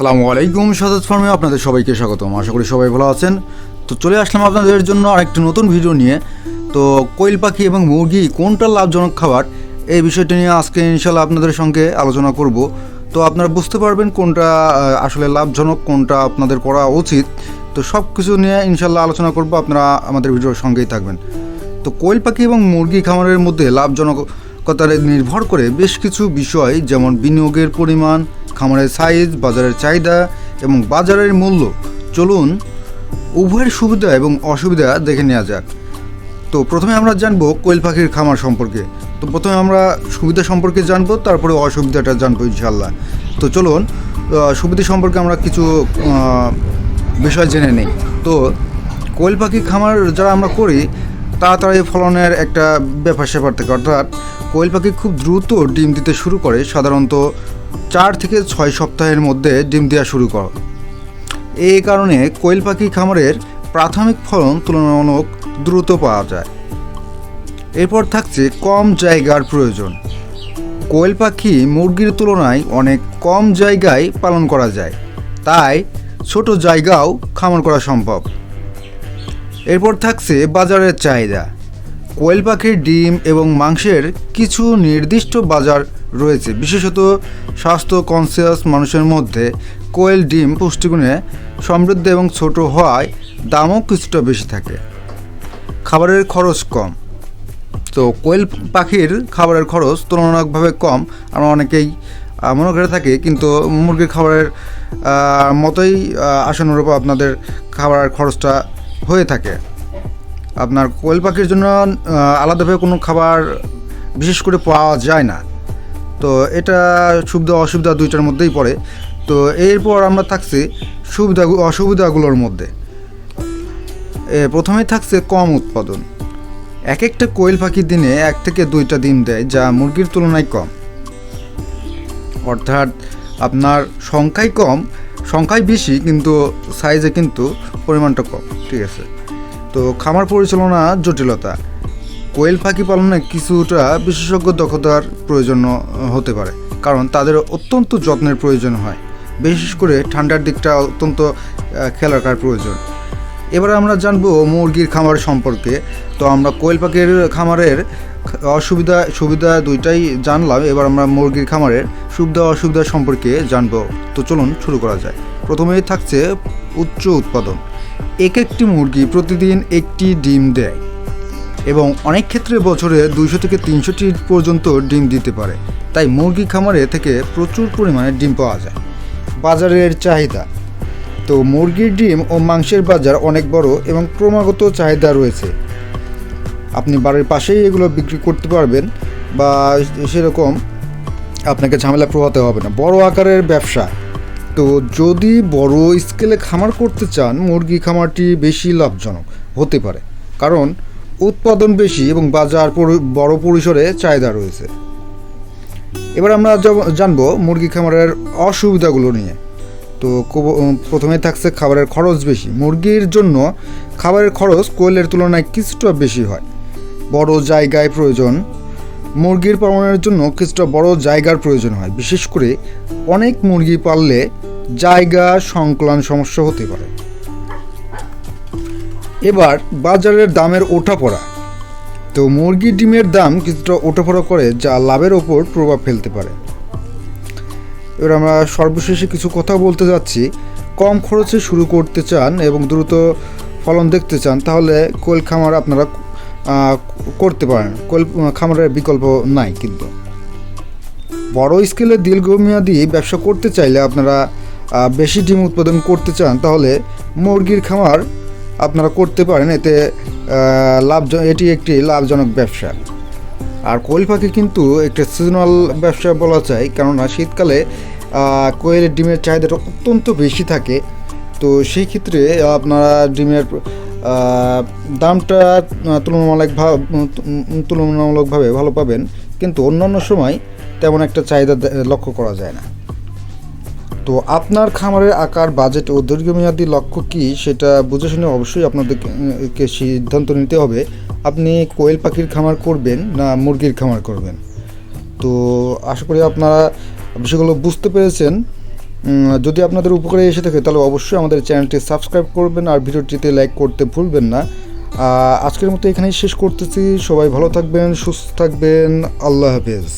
আসসালামু আলাইকুম সাদাত ফার্মে আপনাদের সবাইকে স্বাগতম। আশা করি সবাই ভালো আছেন। তো চলে আসলাম আপনাদের জন্য আরেকটি নতুন ভিডিও নিয়ে। তো কোয়েল পাখি এবং মুরগি কোনটা লাভজনক খাবার, এই বিষয়টি নিয়ে আজকে ইনশাল্লাহ আপনাদের সঙ্গে আলোচনা করব। তো আপনারা বুঝতে পারবেন কোনটা আসলে লাভজনক, কোনটা আপনাদের করা উচিত। তো সব কিছু নিয়ে ইনশাল্লাহ আলোচনা করব, আপনারা আমাদের ভিডিওর সঙ্গেই থাকবেন। তো কোয়েল পাখি এবং মুরগি খামারের মধ্যে লাভজনকতার নির্ভর করে বেশ কিছু বিষয়, যেমন বিনিয়োগের পরিমাণ খামারের সাইজ বাজারের চাহিদা এবং বাজারের মূল্য। চলুন উভয়ের সুবিধা এবং অসুবিধা দেখে নেওয়া যাক। তো প্রথমে আমরা জানব কোয়েল পাখির খামার সম্পর্কে। তো প্রথমে আমরা সুবিধা সম্পর্কে জানব, তারপরে অসুবিধাটা জানব ইনশাল্লাহ তো চলুন সুবিধা সম্পর্কে আমরা কিছু বিষয় জেনে নিই। তো কোয়েল পাখি খামার যারা আমরা করি তাড়াতাড়ি ফলনের একটা ব্যাপার স্যাপার থাকে। অর্থাৎ কোয়েল পাখি খুব দ্রুত ডিম দিতে শুরু করে। সাধারণত চার থেকে ছয় সপ্তাহের মধ্যে ডিম দেওয়া শুরু করে। এই কারণে কোয়েল পাখি খামারের প্রাথমিক ফলন তুলনামূলক দ্রুত পাওয়া যায়। এরপর থাকছে কম জায়গার প্রয়োজন। কোয়েল পাখি মুরগির তুলনায় অনেক কম জায়গায় পালন করা যায়। তাই ছোট জায়গাও খামার করা সম্ভব। এরপর থাকছে বাজারের চাহিদা। কোয়েল পাখির ডিম এবং মাংসের কিছু নির্দিষ্ট বাজার রয়েছে। বিশেষত স্বাস্থ্য কনসিয়াস মানুষের মধ্যে কোয়েল ডিম পুষ্টিগুণে সমৃদ্ধ এবং ছোট হওয়ায় দামও কিছুটা বেশি থাকে। খাবারের খরচ কম। তো কোয়েল পাখির খাবারের খরচ তুলনামূলকভাবে কম। আমরা অনেকেই মনে করে থাকি কিন্তু মুরগির খাবারের মতোই আহ, আশানুরূপ আপনাদের খাবারের খরচটা হয়ে থাকে। আপনার কোয়েল পাখির জন্য আলাদাভাবে কোনো খাবার বিশেষ করে পাওয়া যায় না। তো এটা সুবিধা অসুবিধা দুইটার মধ্যেই পড়ে। তো এরপর আমরা থাকছি সুবিধা অসুবিধাগুলোর মধ্যে। প্রথমেই থাকছে কম উৎপাদন। এক একটা কোয়েল পাখি দিনে এক থেকে দুইটা ডিম দেয়, যা মুরগির তুলনায় কম। অর্থাৎ আপনার সংখ্যাই কম, সংখ্যাই বেশি, কিন্তু সাইজে কিন্তু পরিমাণটা কম। ঠিক আছে? তো খামার পরিচালনা জটিলতা। কোয়েল পাখি পালনে কিছুটা বিশেষজ্ঞ দক্ষতার প্রয়োজন হতে পারে, কারণ তাদের অত্যন্ত যত্নের প্রয়োজন হয়। বিশেষ করে ঠান্ডার দিকটা অত্যন্ত খেয়াল রাখার প্রয়োজন। এবার আমরা জানব মুরগির খামার সম্পর্কে। তো আমরা কোয়েল পাখির খামারের অসুবিধা, সুবিধা দুইটাই জানলাম। এবার আমরা মুরগির খামারের সুবিধা, অসুবিধা সম্পর্কে জানব। তো চলুন শুরু করা যায় প্রথমেই থাকছে উচ্চ উৎপাদন। এক একটি মুরগি প্রতিদিন একটি ডিম দেয়। এবং অনেক ক্ষেত্রে বছরে দুইশো থেকে তিনশোটি পর্যন্ত ডিম দিতে পারে। তাই মুরগি খামারে থেকে প্রচুর পরিমাণে ডিম পাওয়া যায়। বাজারের চাহিদা। তো মুরগির ডিম ও মাংসের বাজার অনেক বড় এবং ক্রমাগত চাহিদা রয়েছে। আপনি বাড়ির পাশেই এগুলো বিক্রি করতে পারবেন বা সেরকম আপনাকে ঝামেলা পোহাতে হবে না। বড় আকারের ব্যবসা। তো যদি বড় স্কেলে খামার করতে চান, মুরগি খামারটি বেশি লাভজনক হতে পারে। কারণ উৎপাদন বেশি এবং বাজার বড় পরিসরে চাহিদা রয়েছে। এবার আমরা জানব মুরগি খামারের অসুবিধাগুলো নিয়ে। তো প্রথমে থাকছে খাবারের খরচ বেশি। মুরগির জন্য খাবারের খরচ কোয়েলের তুলনায় কিছুটা বেশি হয়। বড় জায়গায় প্রয়োজন, মুরগির পালনের জন্য কিছুটা বড় জায়গার প্রয়োজন হয়। বিশেষ করে অনেক মুরগি পাললে জায়গা সংকলন সমস্যা হতে পারে। এবার বাজারের দামের ওঠাপড়া। তো মুরগির ডিমের দাম কিছুটা ওঠাপড়া করে, যা লাভের ওপর প্রভাব ফেলতে পারে। এবার আমরা সর্বশেষে কিছু কথা বলতে যাচ্ছি। কম খরচে শুরু করতে চান এবং দ্রুত ফলন দেখতে চান, তাহলে কোয়েল খামার আপনারা করতে পারেন। কোয়েল খামারের বিকল্প নাই কিন্তু। বড় স্কেলে দীর্ঘমেয়াদী ব্যবসা করতে চাইলে আপনারা বেশি ডিম উৎপাদন করতে চান, তাহলে মুরগির খামার আপনারা করতে পারেন, এতে লাভ এটি একটি লাভজনক ব্যবসা। আর কোয়েল পাখি কিন্তু একটা সিজনাল ব্যবসা বলা যায়, কেননা শীতকালে কোয়েলের ডিমের চাহিদাটা অত্যন্ত বেশি থাকে। তো সেই ক্ষেত্রে আপনারা ডিমের দামটা তুলনামূলক তুলনামূলকভাবে ভালো পাবেন। কিন্তু অন্যান্য সময় তেমন একটা চাহিদা লক্ষ্য করা যায় না। তো আপনার খামারের আকার বাজেট ও দীর্ঘমেয়াদী লক্ষ্য কী সেটা বুঝে শুনে অবশ্যই আপনাদেরকে সিদ্ধান্ত নিতে হবে। আপনি কোয়েল পাখির খামার করবেন না মুরগির খামার করবেন? তো আশা করি আপনারা বিষয়গুলো বুঝতে পেরেছেন। যদি আপনাদের উপকারে এসে থাকে তাহলে অবশ্যই আমাদের চ্যানেলটি সাবস্ক্রাইব করবেন আর ভিডিওটিতে লাইক করতে ভুলবেন না। আজকের মতো এখানেই শেষ করতেছি। সবাই ভালো থাকবেন, সুস্থ থাকবেন। আল্লাহ হাফেজ।